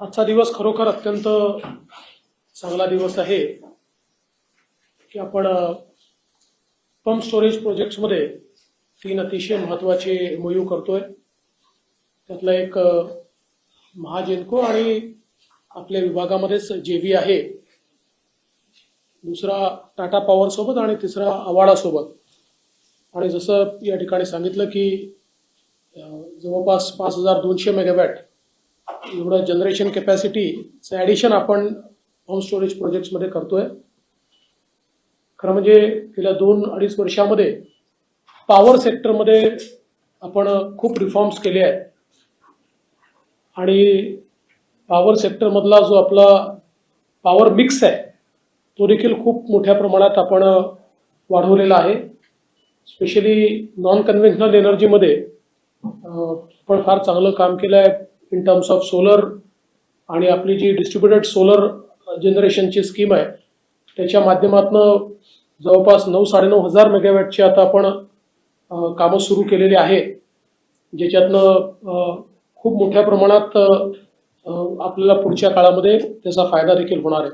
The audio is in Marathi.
आजचा दिवस खरोखर अत्यंत चांगला दिवस आहे की आपण पंप स्टोरेज प्रोजेक्ट्समध्ये तीन अतिशय महत्त्वाचे एमओयू करतोय. त्यातला एक महाजेनको आणि आपल्या विभागामध्येच जेव्ही आहे. दुसरा टाटा पॉवर सोबत आणि तिसरा अवाडा सोबत. आणि जसं या ठिकाणी सांगितलं की जवळपास पाच हजार दोनशे मेगावॅट एवढं जनरेशन कॅपॅसिटीचं ॲडिशन आपण होम स्टोरेज प्रोजेक्ट्समध्ये करतोय. खरं म्हणजे गेल्या दोन अडीच वर्षामध्ये पॉवर सेक्टरमध्ये आपण खूप रिफॉर्म्स केले आहेत. आणि पॉवर सेक्टरमधला जो आपला पॉवर मिक्स आहे तो देखील खूप मोठ्या प्रमाणात आपण वाढवलेला आहे. स्पेशली नॉन कन्व्हेन्शनल एनर्जीमध्ये आपण फार चांगलं काम केलं आहे इन टर्म्स ऑफ सोलर आणि आपली जी डिस्ट्रीब्युटेड सोलर जनरेशनची स्कीम आहे त्याच्या माध्यमातून जवळपास नऊ साडेनऊ हजार मेगावॅटची आता आपण कामं सुरू केलेली आहे ज्याच्यातनं खूप मोठ्या प्रमाणात आपल्याला पुढच्या काळामध्ये त्याचा फायदा देखील होणार आहे.